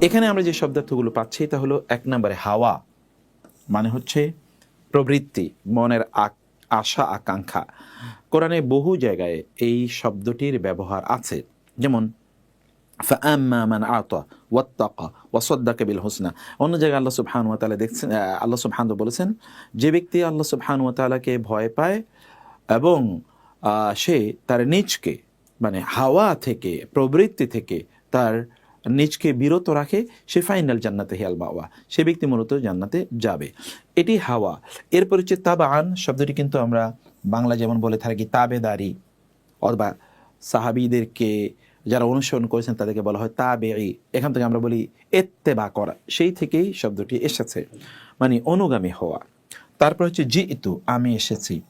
এখানে আমরা যে শব্দার্থগুলো পাচ্ছি তা হলো এক নম্বরে হাওয়া মানে হচ্ছে প্রবৃত্তি মনের আক- আশা আকাঙ্ক্ষা কোরআনে বহু জায়গায় এই শব্দটির ব্যবহার আছে যেমন فأما من أعطى واتقى وصدق بالحسنى অন্য জায়গায় আল্লাহ সুবহানাহু ওয়া তাআলা দেখছেন আহ, আল্লাহ সুবহানাহু বলেছেন যে ব্যক্তি আল্লাহ সুবহানাহু ওয়া তাআলাকে ভয় পায় এবং আহ, সে তার নিজকে মানে হাওয়া থেকে প্রবৃত্তি থেকে তার নিজকে বিরত রাখে, সে ফাইনাল জান্নাতে হিয়াল বাওয়া সে ব্যক্তি মূলত জান্নাতে যাবে। এটি হাওয়া। এরপর হচ্ছে তাবান শব্দটি কিন্তু আমরা বাংলা যেমন বলে থাকি তাবেদারি অথবা সাহাবিদেরকে যারা অনুসরণ করেছেন তাদেরকে বলা হয় তাবেই এখান থেকে আমরা বলি এত্তেবা করা। সেই থেকেই শব্দটি এসেছে। মানে অনুগামী হওয়া। তারপর হচ্ছে জি ইতু আমি এসেছি।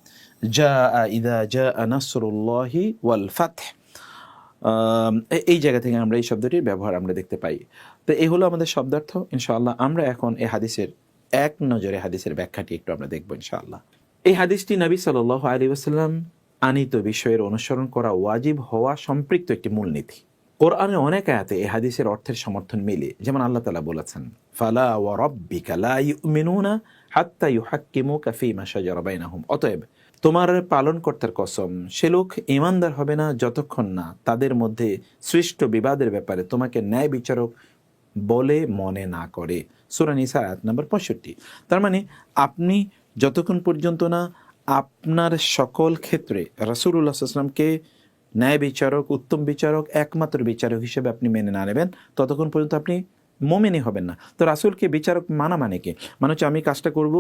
যা ইদা যা নাসরুল্লাহি ওয়াল এ- এই জায়গা থেকে আমরা এই শব্দটির ব্যবহার আমরা দেখতে পাই। তো এই হলো আমাদের শব্দার্থ, ইনশাআল্লাহ। আমরা এখন এই হাদিসের এক নজরে হাদিসের ব্যাখ্যাটি একটু আমরা দেখব, ইনশাআল্লাহ। এই হাদিসটি নবী সাল আলী ওসাল্লাম আনিত বিষয়ের অনুসরণ করা ওয়াজিব হওয়া সম্পৃক্ত একটি মূলনীতি। কোরআনে অনেক আয়াতে এই হাদিসের অর্থের সমর্থন মিলে, যেমন আল্লাহ তালা বলেছেন, ফালা ওয়া রব্বিকা লা ইউমিনুনা হাত্তা ইউহাক্কিমুকা ফীমা শাজারা বাইনাহুম। অতএব তোমার পালনকর্তার কসম, সে লোক ইমানদার হবে না যতক্ষণ না তাদের মধ্যে সৃষ্ট বিবাদের ব্যাপারে তোমাকে ন্যায় বিচারক বলে মনে না করে। সুরা নিসা আয়াত নম্বর পঁয়ষট্টি। তার মানে আপনি যতক্ষণ পর্যন্ত না আপনার সকল ক্ষেত্রে রাসুল্লাহ আসলামকে ন্যায় বিচারক, উত্তম বিচারক, একমাত্র বিচারক হিসেবে আপনি মেনে না নেবেন, ততক্ষণ পর্যন্ত আপনি মোমেনই হবেন না। তো রাসুলকে বিচারক মানা মানে কি? মানে হচ্ছে আমি কাজটা করব,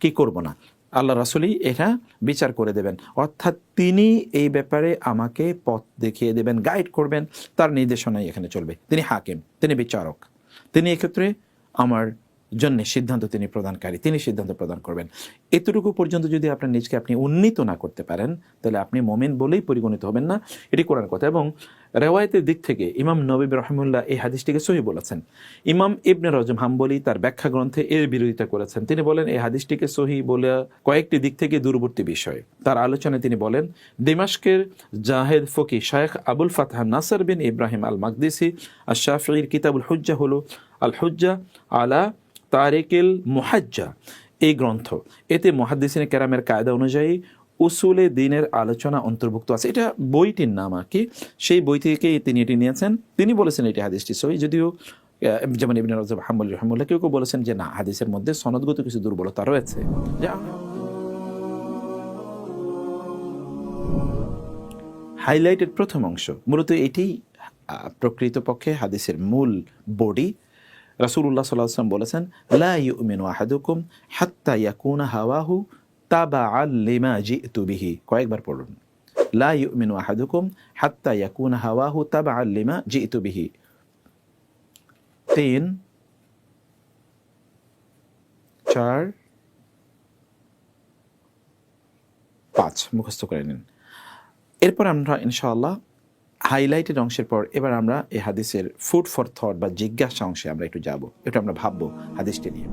কি করব না? আল্লাহ রাসুলই এটা বিচার করে দেবেন। অর্থাৎ তিনি এই ব্যাপারে আমাকে পথ দেখিয়ে দেবেন গাইড করবেন, তার নির্দেশনাই এখানে চলবে। তিনি হাকিম, তিনি বিচারক। তিনি এক্ষেত্রে আমার জন্য সিদ্ধান্ত তিনি প্রদানকারী, তিনি সিদ্ধান্ত প্রদান করবেন। এতটুকু পর্যন্ত যদি আপনার নিজকে আপনি উন্নীত না করতে পারেন, তাহলে আপনি মোমেন বলেই পরিগণিত হবেন না। এটি কোরআন কথা এবং রেওয়ায়তের দিক থেকে ইমাম নবীব রহমুল্লাহ এই হাদিসটিকে সহি বলেছেন। ইমাম ইবনে রজম হাম্বলি তার ব্যাখ্যা গ্রন্থে এর বিরোধিতা করেছেন। তিনি বলেন, এই হাদিসটিকে সহি বলে কয়েকটি দিক থেকে দূরবর্তী বিষয়। তার আলোচনায় তিনি বলেন, দিমাস্কের জাহেদ ফকি শায়েখ আবুল ফাতহ নাসর বিন ইব্রাহিম আল মাকদিসি আর শাফির কিতাবুল হুজ্জা হল আল হুজ্জা আলা তারেকেল মুহাজ্জা। এই গ্রন্থ, এতে মহাদ্দিসিন কেরামের কায়দা অনুযায়ী উসুলে দিনের আলোচনা অন্তর্ভুক্ত আছে। এটা বইটির নাম আর কি। সেই বই থেকে তিনি এটি নিয়েছেন। তিনি বলেছেন এটি হাদিসটি সহি, যদিও যেমন ইবিন হাম্বুল রহমুল্লাহ কেউ কেউ বলেছেন যে না, হাদিসের মধ্যে সনদগত কিছু দুর্বলতা রয়েছে। যা হাইলাইটেড প্রথম অংশ। মূলত এটি প্রকৃতপক্ষে হাদিসের মূল বডি। রাসূলুল্লাহ সাল্লাল্লাহু আলাইহি ওয়াসাল্লাম বলেছেন লা ইউমিনু আহাদুকুম হাত্তা ইয়াকুনা হাওয়াহু তাবাআল লিমা জিতু বিহি কয়েকবার পড়ুন লা ইউমিনু আহাদুকুম হাত্তা ইয়াকুনা হাওয়াহু তাবাআল লিমা জিতু বিহি তিন চার পাঁচ মুখস্থ করে নিন এরপর আমরা ইনশাআল্লাহ হাইলাইটেড অংশের পর এবার আমরা এই হাদিসের ফুড ফর থট বা জিজ্ঞাসা অংশে আমরা একটু যাব। এটা আমরা ভাববো হাদিসটি নিয়ে।